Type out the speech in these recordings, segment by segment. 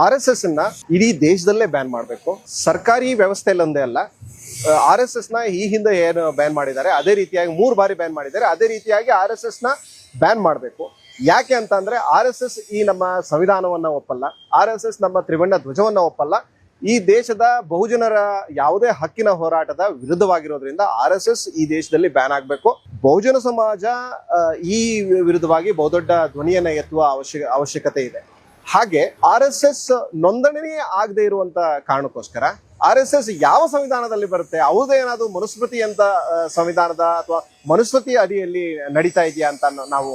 R S ಎಸ್ನ ಇಡೀ ದೇಶದಲ್ಲೇ ಬ್ಯಾನ್ ಮಾಡಬೇಕು. ಸರ್ಕಾರಿ ವ್ಯವಸ್ಥೆಯಲ್ಲೊಂದೇ ಅಲ್ಲ ಆರ್ ಎಸ್ ಎಸ್ನ ಈ ಹಿಂದೆ ಏನು ಬ್ಯಾನ್ ಮಾಡಿದ್ದಾರೆ, ಅದೇ ರೀತಿಯಾಗಿ ಮೂರು ಬಾರಿ ಬ್ಯಾನ್ ಮಾಡಿದ್ದಾರೆ, ಅದೇ ರೀತಿಯಾಗಿ ಆರ್ ಎಸ್ ಎಸ್ನ ಬ್ಯಾನ್ ಮಾಡಬೇಕು. ಯಾಕೆ ಅಂತ ಅಂದ್ರೆ ಆರ್ ಎಸ್ ಎಸ್ ಈ ನಮ್ಮ ಸಂವಿಧಾನವನ್ನ ಒಪ್ಪಲ್ಲ ಆರ್ ಎಸ್ ಎಸ್ ನಮ್ಮ ತ್ರಿವರ್ಣ ಧ್ವಜವನ್ನ ಒಪ್ಪಲ್ಲ. ಈ ದೇಶದ ಬಹುಜನರ ಯಾವುದೇ ಹಕ್ಕಿನ ಹೋರಾಟದ ವಿರುದ್ಧವಾಗಿರೋದ್ರಿಂದ ಆರ್ ಎಸ್ ಎಸ್ ಈ ದೇಶದಲ್ಲಿ ಬ್ಯಾನ್ ಆಗಬೇಕು. ಬಹುಜನ ಸಮಾಜ ಈ ವಿರುದ್ಧವಾಗಿ ಬಹುದೊಡ್ಡ ಧ್ವನಿಯನ್ನ ಎತ್ತುವ ಅವಶ್ಯ, ಅವಶ್ಯಕತೆ ಇದೆ. ಹಾಗೆ ಆರ್ ಎಸ್ ಎಸ್ ನೋಂದಣಿಯೇ ಆಗದೆ ಇರುವಂತ ಕಾರಣಕ್ಕೋಸ್ಕರ ಆರ್ ಎಸ್ ಎಸ್ ಯಾವ ಸಂವಿಧಾನದಲ್ಲಿ ಬರುತ್ತೆ, ಅವ್ರದ್ದು ಏನಾದ್ರು ಮನುಸ್ಮೃತಿ ಅಂತ ಸಂವಿಧಾನದ ಅಥವಾ ಮನುಸ್ಮೃತಿ ಅಡಿಯಲ್ಲಿ ನಡೀತಾ ಇದೆಯಾ ಅಂತ ನಾವು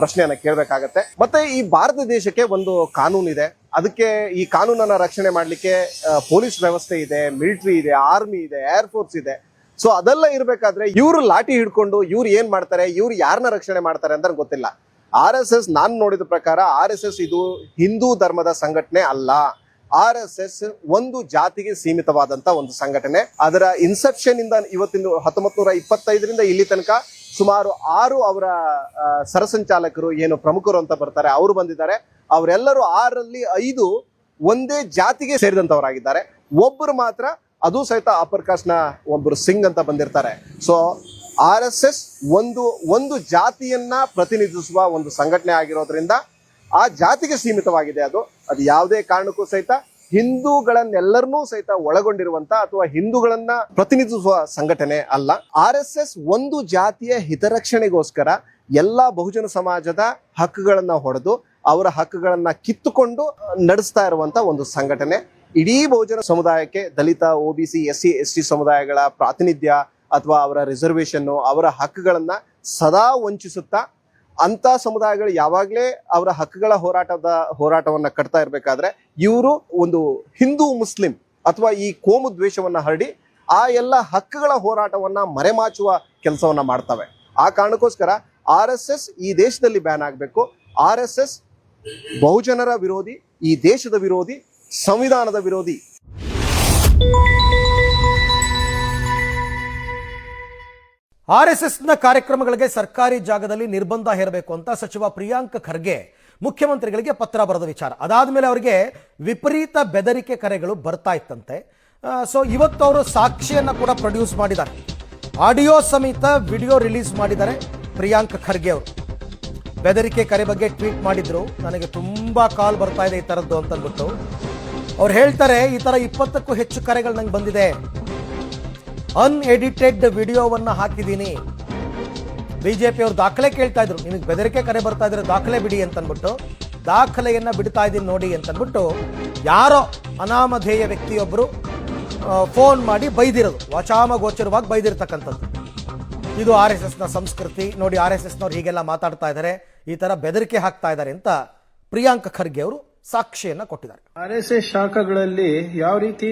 ಪ್ರಶ್ನೆಯನ್ನ ಕೇಳಬೇಕಾಗತ್ತೆ. ಮತ್ತೆ ಈ ಭಾರತ ದೇಶಕ್ಕೆ ಒಂದು ಕಾನೂನು ಇದೆ ಅದಕ್ಕೆ ಈ ಕಾನೂನನ್ನ ರಕ್ಷಣೆ ಮಾಡ್ಲಿಕ್ಕೆ ಪೊಲೀಸ್ ವ್ಯವಸ್ಥೆ ಇದೆ, ಮಿಲಿಟರಿ ಇದೆ, ಆರ್ಮಿ ಇದೆ, ಏರ್ ಫೋರ್ಸ್ ಇದೆ. ಸೊ ಅದೆಲ್ಲ ಇರ್ಬೇಕಾದ್ರೆ ಇವ್ರು ಲಾಠಿ ಹಿಡ್ಕೊಂಡು ಇವ್ರು ಏನ್ ಮಾಡ್ತಾರೆ, ಇವ್ರು ಯಾರನ್ನ ರಕ್ಷಣೆ ಮಾಡ್ತಾರೆ ಅಂತ ಗೊತ್ತಿಲ್ಲ. ಆರ್ ಎಸ್ ಎಸ್ ನಾನು ನೋಡಿದ ಪ್ರಕಾರ ಆರ್ ಎಸ್ ಎಸ್ ಇದು ಹಿಂದೂ ಧರ್ಮದ ಸಂಘಟನೆ ಅಲ್ಲ. ಆರ್ ಎಸ್ ಎಸ್ ಒಂದು ಜಾತಿಗೆ ಸೀಮಿತವಾದಂತ ಒಂದು ಸಂಘಟನೆ. ಅದರ ಇನ್ಸೆಪ್ಷನ್ ಇಂದ ಇವತ್ತಿನ ಹತ್ತೊಂಬತ್ ನೂರ ಇಪ್ಪತ್ತೈದರಿಂದ ಇಲ್ಲಿ ತನಕ ಸುಮಾರು ಆರು ಅವರ ಸರಸಂಚಾಲಕರು ಏನು ಪ್ರಮುಖರು ಅಂತ ಬರ್ತಾರೆ, ಅವರು ಬಂದಿದ್ದಾರೆ. ಅವರೆಲ್ಲರೂ ಆರಲ್ಲಿ ಐದು ಒಂದೇ ಜಾತಿಗೆ ಸೇರಿದಂಥವರಾಗಿದ್ದಾರೆ ಒಬ್ಬರು ಮಾತ್ರ, ಅದು ಸಹಿತ ಅಪ್ಪರ್ ಕಾಸ್ಟ್ ಒಬ್ಬರು ಸಿಂಗ್ ಅಂತ ಬಂದಿರ್ತಾರೆ. ಸೊ ಆರ್ ಎಸ್ ಎಸ್ ಒಂದು ಒಂದು ಜಾತಿಯನ್ನ ಪ್ರತಿನಿಧಿಸುವ ಒಂದು ಸಂಘಟನೆ ಆಗಿರೋದ್ರಿಂದ ಆ ಜಾತಿಗೆ ಸೀಮಿತವಾಗಿದೆ ಅದು. ಅದು ಯಾವುದೇ ಕಾರಣಕ್ಕೂ ಸಹಿತ ಹಿಂದೂಗಳನ್ನೆಲ್ಲರನ್ನೂ ಸಹಿತ ಒಳಗೊಂಡಿರುವಂತ ಅಥವಾ ಹಿಂದೂಗಳನ್ನ ಪ್ರತಿನಿಧಿಸುವ ಸಂಘಟನೆ ಅಲ್ಲ. ಆರ್ ಎಸ್ ಎಸ್ ಒಂದು ಜಾತಿಯ ಹಿತರಕ್ಷಣೆಗೋಸ್ಕರ ಎಲ್ಲಾ ಬಹುಜನ ಸಮಾಜದ ಹಕ್ಕುಗಳನ್ನ ಹೊಡೆದು, ಅವರ ಹಕ್ಕುಗಳನ್ನ ಕಿತ್ತುಕೊಂಡು ನಡೆಸ್ತಾ ಇರುವಂತ ಒಂದು ಸಂಘಟನೆ. ಇಡೀ ಬಹುಜನ ಸಮುದಾಯಕ್ಕೆ Dalit, O B C, S C, S T ಸಮುದಾಯಗಳ ಪ್ರಾತಿನಿಧ್ಯ ಅಥವಾ ಅವರ ರಿಸರ್ವೇಷನ್ನು ಅವರ ಹಕ್ಕುಗಳನ್ನು ಸದಾ ವಂಚಿಸುತ್ತಾ, ಅಂಥ ಸಮುದಾಯಗಳು ಯಾವಾಗಲೇ ಅವರ ಹಕ್ಕುಗಳ ಹೋರಾಟದ ಹೋರಾಟವನ್ನು ಕಟ್ತಾ ಇರಬೇಕಾದ್ರೆ, ಇವರು ಒಂದು ಹಿಂದೂ ಮುಸ್ಲಿಂ ಅಥವಾ ಈ ಕೋಮು ದ್ವೇಷವನ್ನು ಹರಡಿ, ಆ ಎಲ್ಲ ಹಕ್ಕುಗಳ ಹೋರಾಟವನ್ನು ಮರೆಮಾಚುವ ಕೆಲಸವನ್ನು ಮಾಡ್ತವೆ. ಆ ಕಾರಣಕ್ಕೋಸ್ಕರ ಆರ್ ಎಸ್ ಎಸ್ ಈ ದೇಶದಲ್ಲಿ ಬ್ಯಾನ್ ಆಗಬೇಕು. ಆರ್ ಎಸ್ ಎಸ್ ಬಹುಜನರ ವಿರೋಧಿ, ಈ ದೇಶದ ವಿರೋಧಿ, ಸಂವಿಧಾನದ ವಿರೋಧಿ. ಆರ್ ಎಸ್ ಎಸ್ನ ಕಾರ್ಯಕ್ರಮಗಳಿಗೆ ಸರ್ಕಾರಿ ಜಾಗದಲ್ಲಿ ನಿರ್ಬಂಧ ಹೇರಬೇಕು ಅಂತ ಸಚಿವ ಪ್ರಿಯಾಂಕ್ ಖರ್ಗೆ ಮುಖ್ಯಮಂತ್ರಿಗಳಿಗೆ ಪತ್ರ ಬರೆದ ವಿಚಾರ. ಅದಾದ ಮೇಲೆ ಅವರಿಗೆ ವಿಪರೀತ ಬೆದರಿಕೆ ಕರೆಗಳು ಬರ್ತಾ ಇತ್ತಂತೆ. ಸೊ ಇವತ್ತು ಅವರು ಸಾಕ್ಷಿಯನ್ನ ಕೂಡ ಪ್ರೊಡ್ಯೂಸ್ ಮಾಡಿದ್ದಾರೆ. ಆಡಿಯೋ ಸಮೇತ ವಿಡಿಯೋ ರಿಲೀಸ್ ಮಾಡಿದ್ದಾರೆ ಪ್ರಿಯಾಂಕ್ ಖರ್ಗೆ ಅವರು. ಬೆದರಿಕೆ ಕರೆ ಬಗ್ಗೆ ಟ್ವೀಟ್ ಮಾಡಿದ್ರು. ನನಗೆ ತುಂಬಾ ಕಾಲ್ ಬರ್ತಾ ಇದೆ ಈ ಥರದ್ದು ಅಂತ ಅಂದ್ಬಿಟ್ಟು. ಅವ್ರು ಹೇಳ್ತಾರೆ, ಈ ಥರ ಇಪ್ಪತ್ತಕ್ಕೂ ಹೆಚ್ಚು ಕರೆಗಳು ನಂಗೆ ಬಂದಿದೆ. ಅನ್ಎಡಿಟೆಡ್ ವಿಡಿಯೋವನ್ನು ಹಾಕಿದ್ದೀನಿ. ಬಿಜೆಪಿ ಅವರು ದಾಖಲೆ ಕೇಳ್ತಾ ಇದ್ರು. ನಿಮಗೆ ಬೆದರಿಕೆ ಕರೆ ಬರ್ತಾ ಇದ್ರೆ ದಾಖಲೆ ಬಿಡಿ ಅಂತ ದಾಖಲೆಯನ್ನು ಬಿಡ್ತಾ ಇದ್ದೀನಿ ನೋಡಿ ಅಂತ ಅಂದ್ಬಿಟ್ಟು ಯಾರೋ ಅನಾಮಧೇಯ ವ್ಯಕ್ತಿಯೊಬ್ಬರು ಫೋನ್ ಮಾಡಿ ಬೈದಿರೋದು. ವಾಚಾಮಗೋಚರವಾಗಿ ಬೈದಿರ್ತಕ್ಕಂಥದ್ದು. ಇದು ಆರ್ ಎಸ್ ಎಸ್ನ ಸಂಸ್ಕೃತಿ. ನೋಡಿ ಆರ್ ಎಸ್ ಎಸ್ನವ್ರು ಹೀಗೆಲ್ಲ ಮಾತಾಡ್ತಾ ಇದ್ದಾರೆ ಈ ಥರ ಬೆದರಿಕೆ ಹಾಕ್ತಾ ಇದ್ದಾರೆ ಅಂತ ಪ್ರಿಯಾಂಕ ಖರ್ಗೆ ಅವರು ಸಾಕ್ಷಿಯನ್ನು ಕೊಟ್ಟಿದ್ದಾರೆ. ಆರ್ ಎಸ್ ಎಸ್ ಶಾಖಗಳಲ್ಲಿ ಯಾವ ರೀತಿ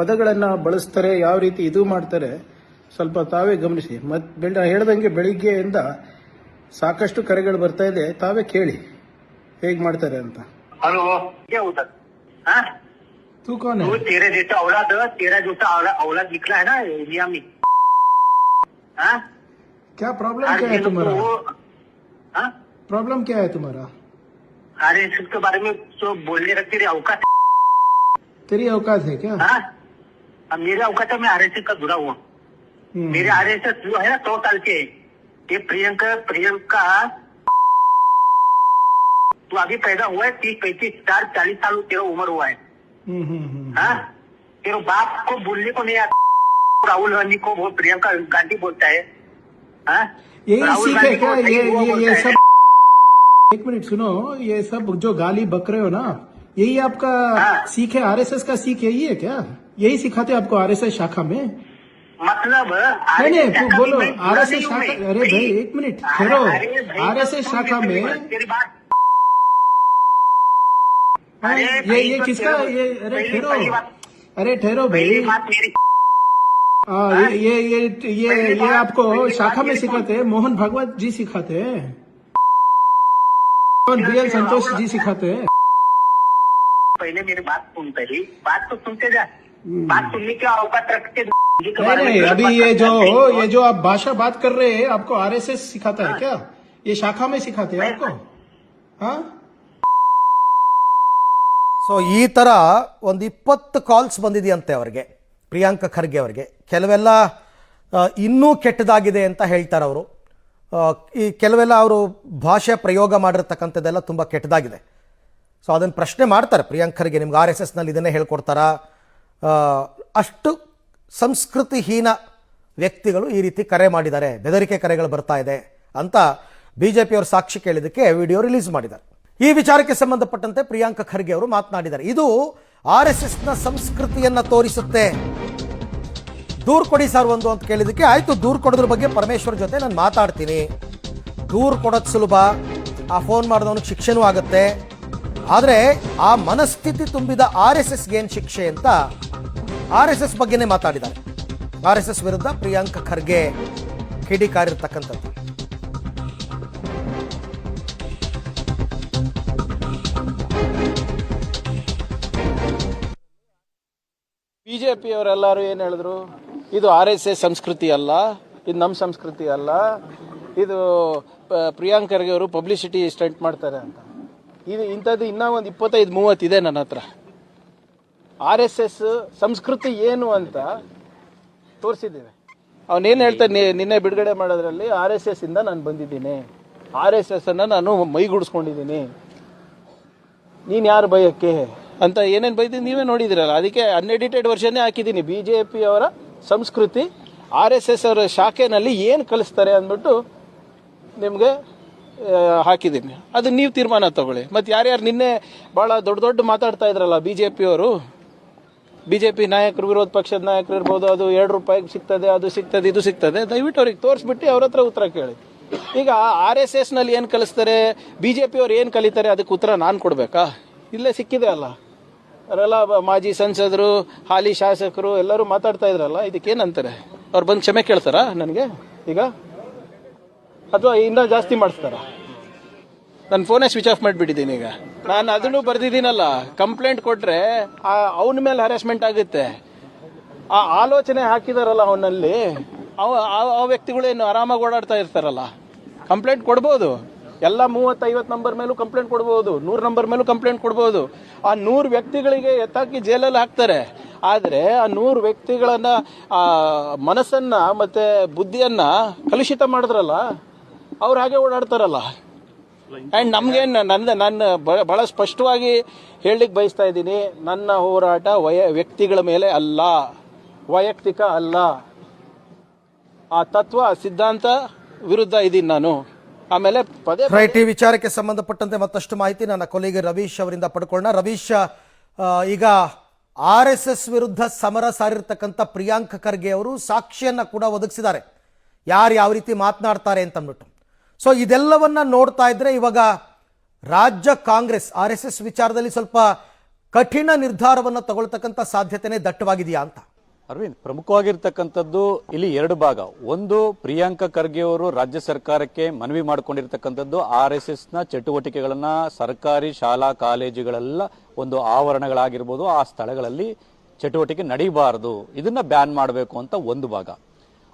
ಪದಗಳನ್ನ ಬಳಸ್ತಾರೆ ಯಾವ ರೀತಿ ಇದು ಮಾಡ್ತಾರೆ ಸ್ವಲ್ಪ ತಾವೇ ಗಮನಿಸಿ ಮತ್ ಬೆಳ ಹೇಳ್ದಂಗೆ ಬೆಳಿಗ್ಗೆಯಿಂದ ಸಾಕಷ್ಟು ಕರೆಗಳು ಬರ್ತಾ ಇದೆ ತಾವೇ ಕೇಳಿ ಹೇಗ್ ಮಾಡ್ತಾರೆ ಅಂತ हेलो क्या होता हाँ ತೂ ಕಾನ್ वो तेरे जैसा औलाद तेरा जैसा औलाद औलाद निकला है ना इंडिया में हाँ क्या प्रॉब्लम हर क्या है दिन तुम्हारा वो हाँ प्रॉब्लम क्या है तुम्हारा अरे इसके बारे में तो बोलने रखते तेरी औकात तेरी औकात है क्या हाँ अब मेरे औकात मैं आर का जुड़ा हुआ। हम्म, मेरे आरएसएस जो है ना सौ साल के। ये प्रियंका प्रियंका तू अभी पैदा हुआ है तीस पैंतीस चार चालीस साल तेरा उम्र हुआ है। हम्म, हम्म। हाँ? तेरे बाप को बोलने को नहीं आता। राहुल गांधी को वो प्रियंका गांधी बोलता है। हाँ? क्या? ये सब एक मिनट सुनो ये सब जो गाली बक रहे हो ना यही आपका हाँ। सीख है? आरएसएस का सीख यही है क्या? यही सिखाते आपको आर एस आई शाखा में? मतलब नहीं नहीं बोलो आर एस आई शाखा अरे भाई एक मिनट ठहरो आर एस आई शाखा में हाँ, ये ये किसका? ये अरे ठहरो अरे ठहरो भाई। आ, हाँ, ये ये ये ये ये आपको शाखा में सिखाते हैं। मोहन भागवत जी सिखाते हैं। बी एल संतोष जी सिखाते हैं। पहले मेरी बात सुनते ही बात तो सुनते जा। बात सुनने की औकात रखते जी के नहीं बारे में नहीं गलत अभी बात ये करते जो हैं। ये जो आप भाषा बात कर रहे हैं आपको आरएसएस सिखाता है क्या ये शाखा में सिखाते हैं आपको हाँ ಸೊ ಈ ಥರ ಒಂದು ಇಪ್ಪತ್ತು ಕಾಲ್ಸ್ ಬಂದಿದೆಯಂತೆ ಅವರಿಗೆ ಪ್ರಿಯಾಂಕ ಖರ್ಗೆ ಅವರಿಗೆ ಕೆಲವೆಲ್ಲ ಆ, ಇನ್ನೂ ಕೆಟ್ಟದಾಗಿದೆ ಅಂತ ಹೇಳ್ತಾರೆ ಅವರು ಈ ಕೆಲವೆಲ್ಲ ಅವರು ಭಾಷೆ ಪ್ರಯೋಗ ಮಾಡಿರ್ತಕ್ಕಂಥದ್ದೆಲ್ಲ ತುಂಬ ಕೆಟ್ಟದಾಗಿದೆ ಸೊ ಅದನ್ನು ಪ್ರಶ್ನೆ ಮಾಡ್ತಾರೆ ಪ್ರಿಯಾಂಕ್ ಖರ್ಗೆ ನಿಮ್ಗೆ ಆರ್ ಎಸ್ ಎಸ್ನಲ್ಲಿ ಇದನ್ನೇ ಹೇಳ್ಕೊಡ್ತಾರಾ ಆ, ಅಷ್ಟು ಸಂಸ್ಕೃತಿಹೀನ ವ್ಯಕ್ತಿಗಳು ಈ ರೀತಿ ಕರೆ ಮಾಡಿದ್ದಾರೆ. ಬೆದರಿಕೆ ಕರೆಗಳು ಬರ್ತಾ ಇದೆ ಅಂತ ಬಿ ಜೆ ಪಿಯವರು ಸಾಕ್ಷಿ ಕೇಳಿದ್ದಕ್ಕೆ ವಿಡಿಯೋ ರಿಲೀಸ್ ಮಾಡಿದ್ದಾರೆ. ಈ ವಿಚಾರಕ್ಕೆ ಸಂಬಂಧಪಟ್ಟಂತೆ ಪ್ರಿಯಾಂಕ ಖರ್ಗೆ ಅವರು ಮಾತನಾಡಿದ್ದಾರೆ. ಇದು ಆರ್ ಎಸ್ ಎಸ್ನ ಸಂಸ್ಕೃತಿಯನ್ನ ತೋರಿಸುತ್ತೆ. ದೂರು ಕೊಡಿ ಸರ್ ಒಂದು ಅಂತ ಕೇಳಿದ್ದಕ್ಕೆ, ಆಯ್ತು, ದೂರು ಕೊಡೋದ್ರ ಬಗ್ಗೆ ಪರಮೇಶ್ವರ್ ಜೊತೆ ನಾನು ಮಾತಾಡ್ತೀನಿ. ದೂರು ಕೊಡೋದು ಸುಲಭ. ಆ ಫೋನ್ ಮಾಡಿದವನಿಗೆ ಶಿಕ್ಷೆನೂ ಆಗುತ್ತೆ. ಆದರೆ ಆ ಮನಸ್ಥಿತಿ ತುಂಬಿದ ಆರ್ ಎಸ್ ಎಸ್ಗೆ ಏನು ಶಿಕ್ಷೆ ಅಂತ ಆರ್ ಎಸ್ ಎಸ್ ಬಗ್ಗೆನೇ ಮಾತಾಡಿದ್ದಾರೆ. ಆರ್ ಎಸ್ ಎಸ್ ವಿರುದ್ಧ ಪ್ರಿಯಾಂಕ ಖರ್ಗೆ ಕಿಡಿಕಾರಿರ್ತಕ್ಕಂಥದ್ದು ಬಿಜೆಪಿಯವರೆಲ್ಲರೂ ಏನು ಹೇಳಿದ್ರು? ಇದು ಆರ್ ಎಸ್ ಎಸ್ ಸಂಸ್ಕೃತಿ ಅಲ್ಲ, ಇದು ನಮ್ಮ ಸಂಸ್ಕೃತಿ ಅಲ್ಲ, ಇದು ಪ್ರಿಯಾಂಕರ್ಗೆ ಅವರು ಪಬ್ಲಿಸಿಟಿ ಸ್ಟಂಟ್ ಮಾಡ್ತಾರೆ ಅಂತ. ಇದು ಇಂಥದ್ದು ಇನ್ನೂ ಒಂದು ಇಪ್ಪತ್ತೈದು, ಮೂವತ್ತು ಇದೆ ನನ್ನ ಹತ್ರ. ಆರ್ ಎಸ್ ಎಸ್ ಸಂಸ್ಕೃತಿ ಏನು ಅಂತ ತೋರಿಸಿದ್ದೇವೆ ಅವನೇನು ಹೇಳ್ತಾನೆ ನಿನ್ನೆ ಬಿಡುಗಡೆ ಮಾಡೋದ್ರಲ್ಲಿ ಆರ್ ಎಸ್ ಎಸ್ ಇಂದ ನಾನು ಬಂದಿದ್ದೀನಿ. ಆರ್ ಎಸ್ ಎಸ್ ಅನ್ನ ನಾನು ಮೈಗೂಡಿಸ್ಕೊಂಡಿದ್ದೀನಿ. ನೀನು ಯಾರು ಭಯಕ್ಕೆ? ಅಂತ ಏನೇನು ಬೈದಿದ್ದು ನೀವೇ ನೋಡಿದಿರಲ್ಲ. ಅದಕ್ಕೆ ಅನ್ಎಡಿಟೆಡ್ ವರ್ಷನ್ನೇ ಹಾಕಿದ್ದೀನಿ. ಬಿ ಜೆ ಪಿ ಅವರ ಸಂಸ್ಕೃತಿ ಆರ್ ಎಸ್ ಎಸ್ ಅವರ ಶಾಖೆನಲ್ಲಿ ಏನು ಕಲಿಸ್ತಾರೆ ಅಂದ್ಬಿಟ್ಟು ನಿಮಗೆ ಹಾಕಿದ್ದೀನಿ. ಅದು ನೀವು ತೀರ್ಮಾನ ತಗೊಳ್ಳಿ. ಮತ್ತು ಯಾರ್ಯಾರು ನಿನ್ನೆ ಭಾಳ ದೊಡ್ಡ ದೊಡ್ಡ ಮಾತಾಡ್ತಾ ಇದ್ರಲ್ಲ ಬಿ ಜೆ ಪಿಯವರು ಬಿ ಜೆ ಪಿ ನಾಯಕರು, ವಿರೋಧ ಪಕ್ಷದ ನಾಯಕರು ಇರ್ಬೋದು, ಅದು ಎರಡು ರೂಪಾಯಿಗೆ ಸಿಗ್ತದೆ, ಅದು ಸಿಗ್ತದೆ, ಇದು ಸಿಗ್ತದೆ. ದಯವಿಟ್ಟು ಅವ್ರಿಗೆ ತೋರಿಸ್ಬಿಟ್ಟು ಅವ್ರ ಹತ್ರ ಉತ್ತರ ಕೇಳಿ. ಈಗ ಆರ್ ಎಸ್ ಎಸ್ನಲ್ಲಿ ಏನು ಕಲಿಸ್ತಾರೆ ಬಿ ಜೆ ಪಿಯವ್ರು ಏನು ಕಲಿತಾರೆ, ಅದಕ್ಕೆ ಉತ್ತರ ನಾನು ಕೊಡಬೇಕಾ? ಇಲ್ಲೇ ಸಿಕ್ಕಿದೆ ಅಲ್ಲ. ಅವರೆಲ್ಲ ಮಾಜಿ ಸಂಸದರು, ಹಾಲಿ ಶಾಸಕರು ಎಲ್ಲರೂ ಮಾತಾಡ್ತಾ ಇದ್ರಲ್ಲ ಇದಕ್ಕೇನಂತಾರೆ ಅವ್ರು ಬಂದು ಕ್ಷಮೆ ಕೇಳ್ತಾರಾ ನನಗೆ? ಈಗ? ಅಥವಾ ಇನ್ನೂ ಜಾಸ್ತಿ ಮಾಡಿಸ್ತಾರಾ? ನನ್ನ ಫೋನೇ ಸ್ವಿಚ್ ಆಫ್ ಮಾಡಿಬಿಟ್ಟಿದ್ದೀನಿ ಈಗ. ನಾನು ಅದನ್ನು ಬರೆದಿದ್ದೀನಲ್ಲ ಕಂಪ್ಲೇಂಟ್ ಕೊಟ್ರೆ ಅವನ ಮೇಲೆ ಹರಾಸ್ಮೆಂಟ್ ಆಗುತ್ತೆ. ಆ ಆಲೋಚನೆ ಹಾಕಿದಾರಲ್ಲ ಅವನಲ್ಲಿ, ಅವ, ಆ- ಆ ವ್ಯಕ್ತಿಗಳೇನು ಆರಾಮಾಗಿ ಓಡಾಡ್ತಾ ಇರ್ತಾರಲ್ಲ ಕಂಪ್ಲೇಂಟ್ ಕೊಡ್ಬೋದು. ಎಲ್ಲ ಮೂವತ್ತೈವತ್ತು ನಂಬರ್ ಮೇಲೂ ಕಂಪ್ಲೇಂಟ್ ಕೊಡ್ಬೋದು, ನೂರು ನಂಬರ್ ಮೇಲೂ ಕಂಪ್ಲೇಂಟ್ ಕೊಡ್ಬೋದು. ಆ ನೂರು ವ್ಯಕ್ತಿಗಳಿಗೆ ಎತ್ತಾಕಿ ಜೈಲಲ್ಲಿ ಹಾಕ್ತಾರೆ. ಆದರೆ ಆ ನೂರು ವ್ಯಕ್ತಿಗಳನ್ನ, ಆ, ಮನಸ್ಸನ್ನು ಮತ್ತೆ ಬುದ್ಧಿಯನ್ನ ಕಲುಷಿತ ಮಾಡಿದ್ರಲ್ಲ, ಅವ್ರು ಹಾಗೆ ಓಡಾಡ್ತಾರಲ್ಲ. ಆ್ಯಂಡ್ ನಮಗೇನು ನನ್ನ ನನ್ನ ಬ- ಬಹಳ ಸ್ಪಷ್ಟವಾಗಿ ಹೇಳಲಿಕ್ಕೆ ಬಯಸ್ತಾ ಇದ್ದೀನಿ. ನನ್ನ ಹೋರಾಟ ವಯ ವ್ಯಕ್ತಿಗಳ ಮೇಲೆ ಅಲ್ಲ. ವೈಯಕ್ತಿಕ ಅಲ್ಲ. ಆ ತತ್ವ ಆ ಸಿದ್ಧಾಂತ ವಿರುದ್ಧ ಇದ್ದೀನಿ ನಾನು. ಆಮೇಲೆ ಪದೇ ರೈಟ್ ಈ ವಿಚಾರಕ್ಕೆ ಸಂಬಂಧಪಟ್ಟಂತೆ ಮತ್ತಷ್ಟು ಮಾಹಿತಿ ನನ್ನ ಕೊಲೆಗೆ ರವೀಶ್ ಅವರಿಂದ ಪಡ್ಕೊಳ್ಳೋಣ. ರವೀಶ್ ಈಗ ಆರ್ ಎಸ್ ಎಸ್ ವಿರುದ್ಧ ಸಮರ ಸಾರಿರ್ತಕ್ಕಂಥ ಪ್ರಿಯಾಂಕ ಖರ್ಗೆ ಅವರು ಸಾಕ್ಷಿಯನ್ನ ಕೂಡ ಒದಗಿಸಿದ್ದಾರೆ. ಯಾರು ಯಾವ ರೀತಿ ಮಾತನಾಡ್ತಾರೆ ಅಂತಂದ್ಬಿಟ್ಟು. ಸೊ ಇದೆಲ್ಲವನ್ನ ನೋಡ್ತಾ ಇದ್ರೆ ಇವಾಗ ರಾಜ್ಯ ಕಾಂಗ್ರೆಸ್, ಆರ್ ಎಸ್ ಎಸ್ ವಿಚಾರದಲ್ಲಿ ಸ್ವಲ್ಪ ಕಠಿಣ ನಿರ್ಧಾರವನ್ನು ತಗೊಳ್ತಕ್ಕಂಥ ಸಾಧ್ಯತೆನೇ ದಟ್ಟವಾಗಿದೆಯಾ ಅಂತ? ಅರವಿಂದ್, ಪ್ರಮುಖವಾಗಿರ್ತಕ್ಕಂಥದ್ದು ಇಲ್ಲಿ ಎರಡು ಭಾಗ. ಒಂದು, ಪ್ರಿಯಾಂಕ ಖರ್ಗೆ ಅವರು ರಾಜ್ಯ ಸರ್ಕಾರಕ್ಕೆ ಮನವಿ ಮಾಡಿಕೊಂಡಿರ್ತಕ್ಕಂಥದ್ದು ಆರ್ ಎಸ್ ಎಸ್ನ ಚಟುವಟಿಕೆಗಳನ್ನ ಸರ್ಕಾರಿ ಶಾಲಾ ಕಾಲೇಜುಗಳೆಲ್ಲ ಒಂದು ಆವರಣಗಳಾಗಿರ್ಬೋದು, ಆ ಸ್ಥಳಗಳಲ್ಲಿ ಚಟುವಟಿಕೆ ನಡೀಬಾರದು. ಇದನ್ನ ಬ್ಯಾನ್ ಮಾಡಬೇಕು ಅಂತ ಒಂದು ಭಾಗ.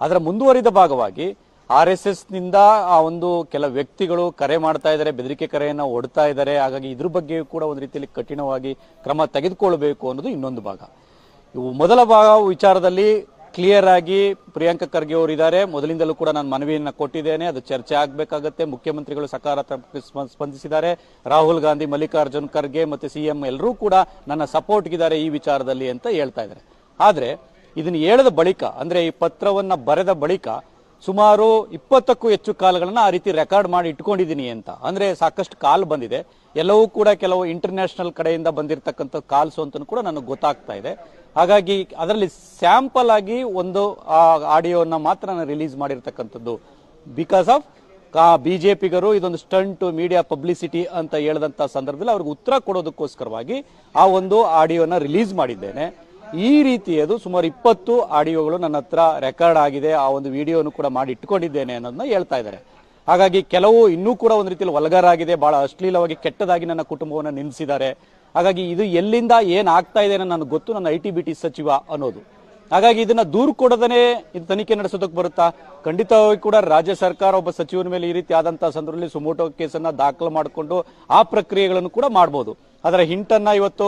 ಅದರ ಮುಂದುವರಿದ ಭಾಗವಾಗಿ ಆರ್ ಎಸ್ ಎಸ್ನಿಂದ ಆ ಒಂದು ಕೆಲ ವ್ಯಕ್ತಿಗಳು ಕರೆ ಮಾಡ್ತಾ ಇದ್ದಾರೆ, ಬೆದರಿಕೆ ಕರೆಯನ್ನ ಒಡ್ತಾ ಇದ್ದಾರೆ. ಹಾಗಾಗಿ ಇದ್ರ ಬಗ್ಗೆಯೂ ಕೂಡ ಒಂದು ರೀತಿಯಲ್ಲಿ ಕಠಿಣವಾಗಿ ಕ್ರಮ ತೆಗೆದುಕೊಳ್ಬೇಕು ಅನ್ನೋದು ಇನ್ನೊಂದು ಭಾಗ. ಇವು ಮೊದಲ ಭಾಗ ವಿಚಾರದಲ್ಲಿ ಕ್ಲಿಯರ್ ಆಗಿ ಪ್ರಿಯಾಂಕ ಖರ್ಗೆ ಅವರು ಇದ್ದಾರೆ. ಮೊದಲಿಂದಲೂ ಕೂಡ ನಾನು ಮನವಿಯನ್ನು ಕೊಟ್ಟಿದ್ದೇನೆ. ಅದು ಚರ್ಚೆ ಆಗಬೇಕಾಗತ್ತೆ. ಮುಖ್ಯಮಂತ್ರಿಗಳು ಸಕಾರಾತ್ಮಕ ಸ್ಪ- ಸ್ಪಂದಿಸಿದ್ದಾರೆ. ರಾಹುಲ್ ಗಾಂಧಿ, ಮಲ್ಲಿಕಾರ್ಜುನ್ ಖರ್ಗೆ ಮತ್ತು ಸಿ ಎಂ ಎಲ್ಲರೂ ಕೂಡ ನನ್ನ ಸಪೋರ್ಟ್ಗಿದ್ದಾರೆ ಈ ವಿಚಾರದಲ್ಲಿ ಅಂತ ಹೇಳ್ತಾ ಇದ್ದಾರೆ. ಆದರೆ, ಇದನ್ನು ಹೇಳಿದ ಬಳಿಕ, ಅಂದರೆ ಈ ಪತ್ರವನ್ನು ಬರೆದ ಬಳಿಕ ಸುಮಾರು ಇಪ್ಪತ್ತಕ್ಕೂ ಹೆಚ್ಚು ಕಾಲ್ಗಳನ್ನು ಆ ರೀತಿ ರೆಕಾರ್ಡ್ ಮಾಡಿ ಇಟ್ಕೊಂಡಿದ್ದೀನಿ ಅಂತ. ಅಂದರೆ ಸಾಕಷ್ಟು ಕಾಲ್ ಬಂದಿದೆ. ಎಲ್ಲವೂ ಕೂಡ ಕೆಲವು ಇಂಟರ್ನ್ಯಾಷನಲ್ ಕಡೆಯಿಂದ ಬಂದಿರತಕ್ಕಂಥ ಕಾಲ್ಸ್ ಅಂತ ಕೂಡ ನನಗೆ ಗೊತ್ತಾಗ್ತಾ ಇದೆ. ಹಾಗಾಗಿ ಅದರಲ್ಲಿ ಸ್ಯಾಂಪಲ್ ಆಗಿ ಒಂದು ಆಡಿಯೋನ ಮಾತ್ರ ನಾನು ರಿಲೀಸ್ ಮಾಡಿರ್ತಕ್ಕಂಥದ್ದು. ಬಿಕಾಸ್ ಆಫ್, ಕಾ ಬಿ ಜೆ ಪಿಗರು ಇದೊಂದು ಸ್ಟಂಟ್ ಮೀಡಿಯಾ ಪಬ್ಲಿಸಿಟಿ ಅಂತ ಹೇಳಿದಂಥ ಸಂದರ್ಭದಲ್ಲಿ ಅವ್ರಿಗೆ ಉತ್ತರ ಕೊಡೋದಕ್ಕೋಸ್ಕರವಾಗಿ ಆ ಒಂದು ಆಡಿಯೋನ ರಿಲೀಸ್ ಮಾಡಿದ್ದೇನೆ. ಈ ರೀತಿಯದು ಸುಮಾರು ಇಪ್ಪತ್ತು ಆಡಿಯೋಗಳು ನನ್ನ ಹತ್ರ ರೆಕಾರ್ಡ್ ಆಗಿದೆ. ಆ ಒಂದು ವಿಡಿಯೋನು ಕೂಡ ಮಾಡಿ ಇಟ್ಕೊಂಡಿದ್ದೇನೆ ಅನ್ನೋದನ್ನ ಹೇಳ್ತಾ ಇದ್ದಾರೆ. ಹಾಗಾಗಿ ಕೆಲವು ಇನ್ನೂ ಕೂಡ ಒಂದು ರೀತಿಯಲ್ಲಿ ವಲ್ಗರಾಗಿದೆ ಬಹಳ ಅಶ್ಲೀಲವಾಗಿ ಕೆಟ್ಟದಾಗಿ ನನ್ನ ಕುಟುಂಬವನ್ನು ನಿಲ್ಲಿಸಿದ್ದಾರೆ ಹಾಗಾಗಿ ಇದು ಎಲ್ಲಿಂದ ಏನ್ ಆಗ್ತಾ ಇದೆ ಅನ್ನೋ ನನಗೆ ಗೊತ್ತು. ನನ್ನ ಐ ಟಿ ಬಿ ಟಿ ಸಚಿವ ಅನ್ನೋದು. ಹಾಗಾಗಿ ಇದನ್ನ ದೂರು ಕೊಡದನೆ ಇದು ತನಿಖೆ ನಡೆಸೋದಕ್ಕೆ ಬರುತ್ತಾ? ಖಂಡಿತವಾಗಿ ಕೂಡ ರಾಜ್ಯ ಸರ್ಕಾರ ಒಬ್ಬ ಸಚಿವನ ಮೇಲೆ ಈ ರೀತಿ ಆದಂತಹ ಸಂದರ್ಭದಲ್ಲಿ ಸುಮೋಟೋ ಕೇಸನ್ನ ದಾಖಲು ಮಾಡಿಕೊಂಡು ಆ ಪ್ರಕ್ರಿಯೆಗಳನ್ನು ಕೂಡ ಮಾಡಬಹುದು ಅದರ ಹಿಂಟನ್ನ ಇವತ್ತು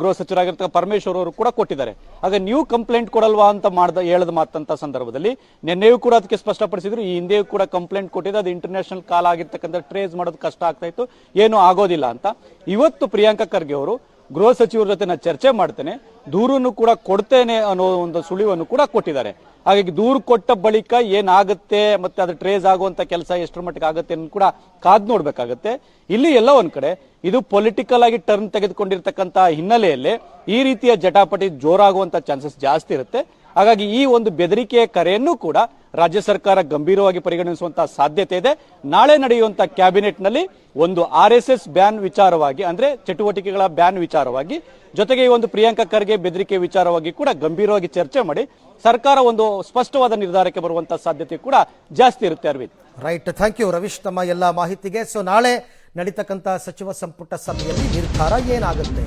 ಗೃಹ ಸಚಿವರಾಗಿರ್ತಕ್ಕ ಪರಮೇಶ್ವರ್ ಅವರು ಕೂಡ ಕೊಟ್ಟಿದ್ದಾರೆ. ಆಗ ನೀವು ಕಂಪ್ಲೇಂಟ್ ಕೊಡಲ್ವಾ ಅಂತ ಮಾಡ್ದ, ಹೇಳದ ಮಾತಂತ ಸಂದರ್ಭದಲ್ಲಿ ನಿನ್ನೆಯೂ ಕೂಡ ಅದಕ್ಕೆ ಸ್ಪಷ್ಟಪಡಿಸಿದ್ರು, ಈ ಹಿಂದೆಯೂ ಕೂಡ ಕಂಪ್ಲೇಂಟ್ ಕೊಟ್ಟಿದ್ದು, ಅದು ಇಂಟರ್ನ್ಯಾಷನಲ್ ಕಾಲ್ ಆಗಿರ್ತಕ್ಕಂಥ ಟ್ರೇಸ್ ಮಾಡೋದು ಕಷ್ಟ ಆಗ್ತಾ ಇತ್ತು, ಏನು ಆಗೋದಿಲ್ಲ ಅಂತ. ಇವತ್ತು ಪ್ರಿಯಾಂಕಾ ಖರ್ಗೆ ಅವರು ಗೃಹ ಸಚಿವರ ಜೊತೆ ನಾನು ಚರ್ಚೆ ಮಾಡ್ತೇನೆ. ದೂರನ್ನು ಕೂಡ ಕೊಡ್ತೇನೆ ಅನ್ನೋ ಒಂದು ಸುಳಿವನ್ನು ಕೂಡ ಕೊಟ್ಟಿದ್ದಾರೆ. ಹಾಗಾಗಿ ದೂರು ಕೊಟ್ಟ ಬಳಿಕ ಏನಾಗುತ್ತೆ ಮತ್ತೆ ಅದು ಟ್ರೇಸ್ ಆಗುವಂತ ಕೆಲಸ ಎಷ್ಟರ ಮಟ್ಟಿಗೆ ಆಗುತ್ತೆ ಅನ್ನೋದು ಕೂಡ ಕಾದ್ ನೋಡ್ಬೇಕಾಗತ್ತೆ. ಇಲ್ಲಿ ಎಲ್ಲ ಒಂದ್ ಕಡೆ ಇದು ಪೊಲಿಟಿಕಲ್ ಆಗಿ ಟರ್ನ್ ತೆಗೆದುಕೊಂಡಿರ್ತಕ್ಕಂತ ಹಿನ್ನೆಲೆಯಲ್ಲಿ ಈ ರೀತಿಯ ಜಟಾಪಟಿ ಜೋರಾಗುವಂತ ಚಾನ್ಸಸ್ ಜಾಸ್ತಿ ಇರುತ್ತೆ. ಹಾಗಾಗಿ ಈ ಒಂದು ಬೆದರಿಕೆಯ ಕರೆಯನ್ನು ಕೂಡ ರಾಜ್ಯ ಸರ್ಕಾರ ಗಂಭೀರವಾಗಿ ಪರಿಗಣಿಸುವಂತಹ ಸಾಧ್ಯತೆ ಇದೆ. ನಾಳೆ ನಡೆಯುವಂತಹ ಕ್ಯಾಬಿನೆಟ್ನಲ್ಲಿ ಒಂದು ಆರ್ ಎಸ್ ಎಸ್ ಬ್ಯಾನ್ ವಿಚಾರವಾಗಿ, ಅಂದ್ರೆ ಚಟುವಟಿಕೆಗಳ ಬ್ಯಾನ್ ವಿಚಾರವಾಗಿ, ಜೊತೆಗೆ ಈ ಒಂದು ಪ್ರಿಯಾಂಕಾ ಖರ್ಗೆ ಬೆದರಿಕೆ ವಿಚಾರವಾಗಿ ಕೂಡ ಗಂಭೀರವಾಗಿ ಚರ್ಚೆ ಮಾಡಿ ಸರ್ಕಾರ ಒಂದು ಸ್ಪಷ್ಟವಾದ ನಿರ್ಧಾರಕ್ಕೆ ಬರುವಂತಹ ಸಾಧ್ಯತೆ ಕೂಡ ಜಾಸ್ತಿ ಇರುತ್ತೆ Aravind. Right, thank you Ravish ತಮ್ಮ ಎಲ್ಲ ಮಾಹಿತಿಗೆ. ಸೊ ನಾಳೆ ನಡೀತಕ್ಕಂತಹ ಸಚಿವ ಸಂಪುಟ ಸಭೆಯಲ್ಲಿ ನಿರ್ಧಾರ ಏನಾಗುತ್ತೆ?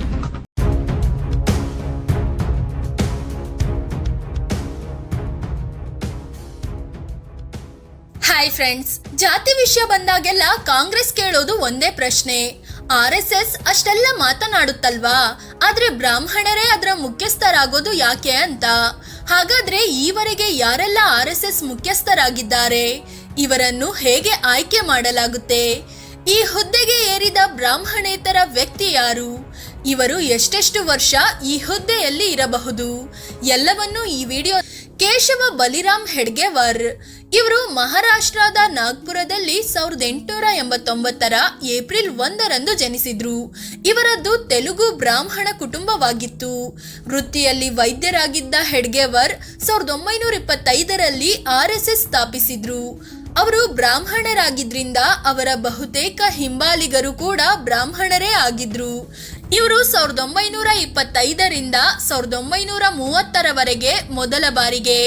ಫ್ರೆಂಡ್ಸ್ ಜಾತಿ ವಿಷಯ ಬಂದಾಗೆಲ್ಲ ಕಾಂಗ್ರೆಸ್ ಕೇಳೋದು ಒಂದೇ ಪ್ರಶ್ನೆ. ಆರ್ ಎಸ್ ಎಸ್ ಅಷ್ಟೆಲ್ಲ ಮಾತನಾಡುತ್ತಲ್ವಾ? ಆದ್ರೆ ಬ್ರಾಹ್ಮಣರೇ ಅದರ ಮುಖ್ಯಸ್ಥರಾಗೋದು ಯಾಕೆ ಅಂತ? ಹಾಗಾದ್ರೆ ಈವರೆಗೆ ಯಾರೆಲ್ಲ ಆರ್ ಎಸ್ ಎಸ್ ಮುಖ್ಯಸ್ಥರಾಗಿದ್ದಾರೆ? ಇವರನ್ನು ಹೇಗೆ ಆಯ್ಕೆ ಮಾಡಲಾಗುತ್ತೆ? ಈ ಹುದ್ದೆಗೆ ಏರಿದ ಬ್ರಾಹ್ಮಣೇತರ ವ್ಯಕ್ತಿ ಯಾರು? ಇವರು ಎಷ್ಟೆಷ್ಟು ವರ್ಷ ಈ ಹುದ್ದೆಯಲ್ಲಿ ಇರಬಹುದು? ಎಲ್ಲವನ್ನೂ ಈ ವಿಡಿಯೋ ಕೇಶವ ಬಲಿರಾಮ್ ಹೆಡ್ಗೆವರ್ ಇವರು ಮಹಾರಾಷ್ಟ್ರದ ನಾಗ್ಪುರದಲ್ಲಿ ಸಾವಿರದ ಎಂಟುನೂರ ಎಂಬತ್ತೊಂಬತ್ತರ ಏಪ್ರಿಲ್ ಒಂದರಂದು ಜನಿಸಿದ್ರು. ಇವರದ್ದು ತೆಲುಗು ಬ್ರಾಹ್ಮಣ ಕುಟುಂಬವಾಗಿತ್ತು. ವೃತ್ತಿಯಲ್ಲಿ ವೈದ್ಯರಾಗಿದ್ದ ಹೆಡ್ಗೆವರ್ ಸಾವಿರದ ಒಂಬೈನೂರ ಇಪ್ಪತ್ತೈದರಲ್ಲಿ ಆರ್ ಎಸ್ ಎಸ್ ಸ್ಥಾಪಿಸಿದ್ರು. ಅವರು ಬ್ರಾಹ್ಮಣರಾಗಿದ್ರಿಂದ ಅವರ ಬಹುತೇಕ ಹಿಂಬಾಲಿಗರು ಕೂಡ ಬ್ರಾಹ್ಮಣರೇ ಆಗಿದ್ರು. ಇವರು ಸಾವಿರದ ಒಂಬೈನೂರ ಇಪ್ಪತ್ತೈದರಿಂದ ಸಾವಿರದ ಒಂಬೈನೂರ ಮೂವತ್ತರವರೆಗೆ ಮೊದಲ ಬಾರಿಗೆ